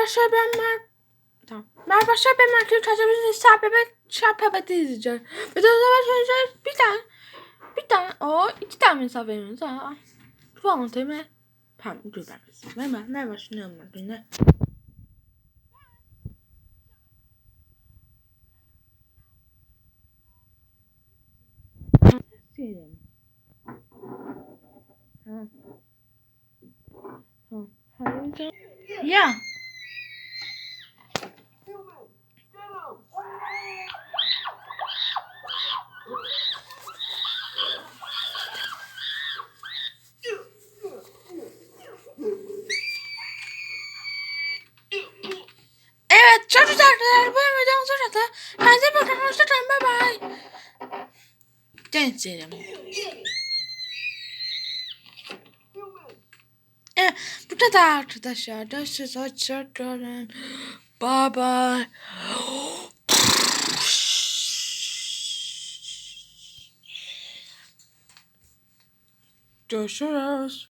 arkadaşlar ben Mer... Tamam. Merhaba arkadaşlar ben Merkür Kaçabiliriz. Sabebe Şapabeti izleyeceğiz. Ve de zaman söyleyeceğiz. Bir tane. Bir tane. O iki tane misafirimiz var. Bu anlatayım mı? Tamam dur ben. Merhaba. Merhaba şunu anlatayım. Ne? Silelim. Tamam. Ya. Evet çocuklar bu videomuz burada. Kendinize bakın. Hoşçakalın. Bye bye. Gençlerim. Evet burada da arkadaşlar. Da siz hoşçakalın. Bye bye. Görüşürüz.